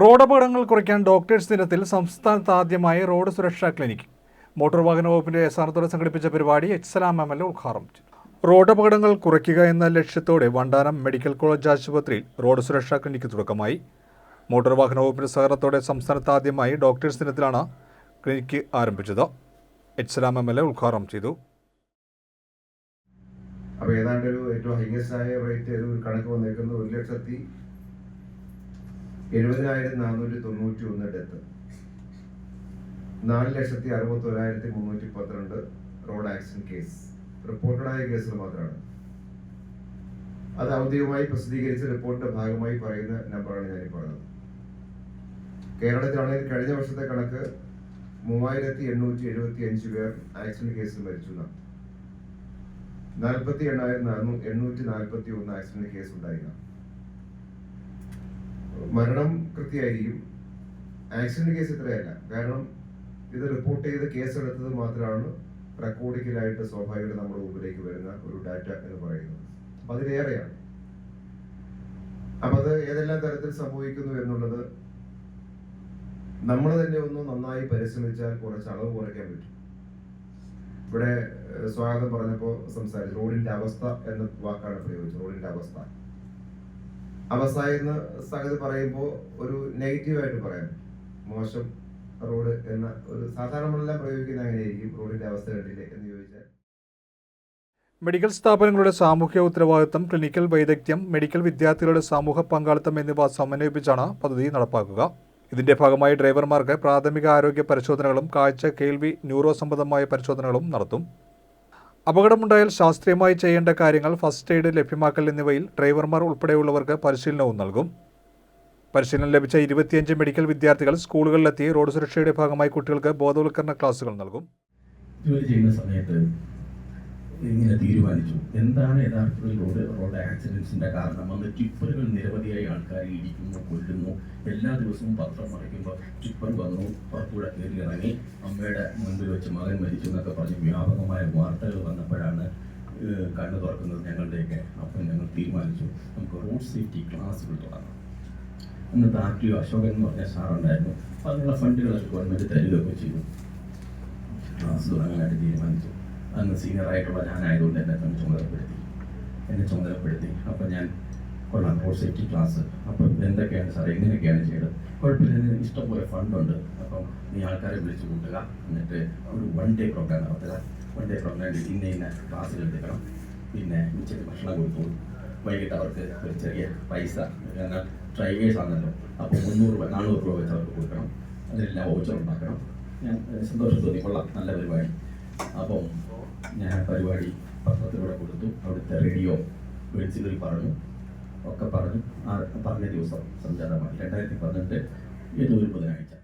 Road അപകടങ്ങൾ കുറയ്ക്കാൻ doctors ദിനത്തിൽ സംസ്ഥാനത്ത് ആദ്യമായി റോഡ് സുരക്ഷാ ക്ലിനിക്. മോട്ടോർ വാഹന വകുപ്പിന്റെ സ്ഥാനത്തോടെ സംഘടിപ്പിച്ച പരിപാടി എച്ച് സലാം എം എൽ ഉദ്ഘാടനം ചെയ്തു. റോഡ് അപകടങ്ങൾ കുറയ്ക്കുക എന്ന ലക്ഷ്യത്തോടെ വണ്ടാനം മെഡിക്കൽ കോളേജ് ആശുപത്രിയിൽ റോഡ് സുരക്ഷാ ക്ലിനിക്ക് തുടക്കമായി. മോട്ടോർ വാഹന വകുപ്പിന്റെ സഹകരണത്തോടെ സംസ്ഥാനത്ത് ആദ്യമായി ഡോക്ടേഴ്സ് ദിനത്തിലാണ് ക്ലിനിക്ക് ആരംഭിച്ചത്. H Salam M L A ഉദ്ഘാടനം ചെയ്തു. അപ്പോൾ ഏതാണ്ട് ഒരു ഏറ്റവും ഹൈയസ്റ്റ് ആയ റേറ്റ് ഒരു കണക്ക് വന്നേക്കുന്നത് ഒരു ലക്ഷത്തി എഴുപതിനായിരത്തി നാനൂറ്റി തൊണ്ണൂറ്റി ഒന്ന് ഡെത്ത്. നാല് ലക്ഷത്തി അറുപത്തി ഒരായിരത്തി മുന്നൂറ്റി പന്ത്രണ്ട് റോഡ് ആക്സിഡന്റ് കേസ്. റിപ്പോർട്ടഡായ കേസുകൾ മാത്രമാണ്. അത് ഔദ്യോഗികമായി പ്രസിദ്ധീകരിച്ച റിപ്പോർട്ടിന്റെ ഭാഗമായി പറയുന്ന നമ്പറാണ് ഞാൻ പറഞ്ഞത്. കേരളത്തിലാണെങ്കിൽ കഴിഞ്ഞ വർഷത്തെ കണക്ക് മൂവായിരത്തി എണ്ണൂറ്റി എഴുപത്തി അഞ്ച് പേർ ആക്സിഡന്റ് കേസിൽ മരിച്ചു നാൽപ്പത്തി എണ്ണായിരത്തി എണ്ണൂറ്റി നാൽപ്പത്തി ഒന്ന് ആക്സിഡന്റ് കേസ് ഉണ്ടായിരുന്നു മരണം കൃത്യമായിരിക്കും. Accident case ഇത്രയല്ല. കാരണം ഇത് റിപ്പോർട്ട് ചെയ്ത് കേസ് എടുത്തത് മാത്രമാണ് റെക്കോർഡിക്കലായിട്ട് സ്വാഭാവികമായിട്ട് നമ്മുടെ മുമ്പിലേക്ക് വരുന്ന ഒരു ഡാറ്റ എന്ന് പറയുന്നത്. അപ്പൊ അതിലേറെയാണ് അപ്പൊ അത് ഏതെല്ലാം തരത്തിൽ സംഭവിക്കുന്നു എന്നുള്ളത് നമ്മൾ തന്നെ ഒന്ന് നന്നായി പരിശ്രമിച്ചാൽ കുറച്ച് അളവ് കുറയ്ക്കാൻ പറ്റും. ഇവിടെ സ്വാഗതം പറഞ്ഞപ്പോൾ സംസാരിച്ചു. റോഡിന്റെ അവസ്ഥ എന്ന വാക്കാണ് പ്രയോഗിച്ചത്. റോഡിന്റെ അവസ്ഥ. എന്ന് സംഗതി പറയുമ്പോൾ ഒരു നെഗറ്റീവായിട്ട് പറയാം. മോശം റോഡ് എന്ന ഒരു സാധാരണ നമ്മളെല്ലാം പ്രയോഗിക്കുന്ന അങ്ങനെയായിരിക്കും റോഡിന്റെ അവസ്ഥ കണ്ടില്ലേ എന്ന് ചോദിച്ചാൽ. മെഡിക്കൽ സ്ഥാപനങ്ങളുടെ സാമൂഹ്യ ഉത്തരവാദിത്തം ക്ലിനിക്കൽ വൈദഗ്ധ്യം മെഡിക്കൽ വിദ്യാർത്ഥികളുടെ സമൂഹ പങ്കാളിത്തം എന്നിവ സമന്വയിപ്പിച്ചാണ് പദ്ധതി നടപ്പാക്കുക. ഇതിന്റെ ഭാഗമായി ഡ്രൈവർമാർക്ക് പ്രാഥമിക ആരോഗ്യ പരിശോധനകളും കാഴ്ച കേൾവി ന്യൂറോ സംബന്ധമായ പരിശോധനകളും നടത്തും. അപകടമുണ്ടായാൽ ശാസ്ത്രീയമായി ചെയ്യേണ്ട കാര്യങ്ങൾ ഫസ്റ്റ് എയ്ഡ് ലഭ്യമാക്കൽ എന്നിവയിൽ ഡ്രൈവർമാർ ഉൾപ്പെടെയുള്ളവർക്ക് പരിശീലനവും നൽകും. പരിശീലനം ലഭിച്ച ഇരുപത്തിയഞ്ച് മെഡിക്കൽ വിദ്യാർത്ഥികൾ സ്കൂളുകളിലെത്തി റോഡ് സുരക്ഷയുടെ ഭാഗമായി കുട്ടികൾക്ക് ബോധവൽക്കരണ ക്ലാസുകൾ നൽകും. ജോലി ചെയ്യുന്ന സമയത്ത് ഇങ്ങനെ തീരുമാനിച്ചു? എന്താണ് യഥാർത്ഥത്തിൽ റോഡ് റോഡ് ആക്സിഡൻസിന്റെ കാരണം? അന്ന് ടിപ്പറുകൾ നിരവധിയായി ആൾക്കാരെ ഇടിക്കുന്നു കൊല്ലുന്നു. എല്ലാ ദിവസവും പത്രം മറിക്കുമ്പോൾ ടിപ്പർ വന്നു പുറത്തൂടെ കയറി ഇറങ്ങി അമ്മയുടെ മുൻപിൽ വെച്ച് മകൻ മരിച്ചു എന്നൊക്കെ പറഞ്ഞ് വ്യാപകമായ വാർത്തകൾ കണ്ണു തുറക്കുന്നത് ഞങ്ങളുടെയൊക്കെ അപ്പം ഞങ്ങൾ തീരുമാനിച്ചു. നമുക്ക് റോഡ് സേഫ്റ്റി ക്ലാസ്സുകൾ തുടങ്ങാം. അന്ന് താറ്റിയോ അശോകൻ എന്ന് പറഞ്ഞ സാറുണ്ടായിരുന്നു അപ്പോൾ അതിനുള്ള ഫണ്ടുകളൊക്കെ ഗവൺമെന്റ് തരികയൊക്കെ ചെയ്തു. ക്ലാസ് തുടങ്ങാനായിട്ട് തീരുമാനിച്ചു. അന്ന് സീനിയർ ആയിട്ടുള്ള ഞാനായതുകൊണ്ട് എന്നെ ചുമതലപ്പെടുത്തി. എന്നെ ചുമതലപ്പെടുത്തി. അപ്പം ഞാൻ കൊള്ളാം റോഡ് സേഫ്റ്റി ക്ലാസ് അപ്പം എന്തൊക്കെയാണ് സാർ എങ്ങനെയൊക്കെയാണ് ചെയ്തത്? കുഴപ്പമില്ല ഇതിന് ഇഷ്ടംപോലെ ഫണ്ടുണ്ട് അപ്പം നീ ആൾക്കാരെ വിളിച്ചു കൂട്ടുക. എന്നിട്ട് ഒരു വൺ ഡേ പ്രോഗ്രാം നടത്തുക. വൺ ഡേ പ്രോഗ്രാമിൽ ഇന്ന ഇന്ന ക്ലാസ്സുകൾ എടുക്കണം. പിന്നെ ഉച്ചയ്ക്ക് ഭക്ഷണം കൊടുക്കും വൈകിട്ട് അവർക്ക് ഒരു ചെറിയ പൈസ. എന്നാൽ ഡ്രൈവേഴ്സ് ആണല്ലോ. അപ്പോൾ മുന്നൂറ് രൂപ നാനൂറ് രൂപ വെച്ച് അവർക്ക് കൊടുക്കണം. അതിനെല്ലാം വൗച്ചർ ഉണ്ടാക്കണം. ഞാൻ സന്തോഷം തോന്നി. കൊള്ളാം നല്ല പരിപാടി. അപ്പം ഞാൻ പരിപാടി പത്രത്തിലൂടെ കൊടുത്തു. അവിടുത്തെ റേഡിയോ വിളിച്ചുകളിൽ പറഞ്ഞു. ഒക്കെ പറഞ്ഞു. ആ പറഞ്ഞ ദിവസം സംജാതമായി രണ്ടായിരത്തി പതിനെട്ട് ഏതൊരു ബുധനാഴ്ച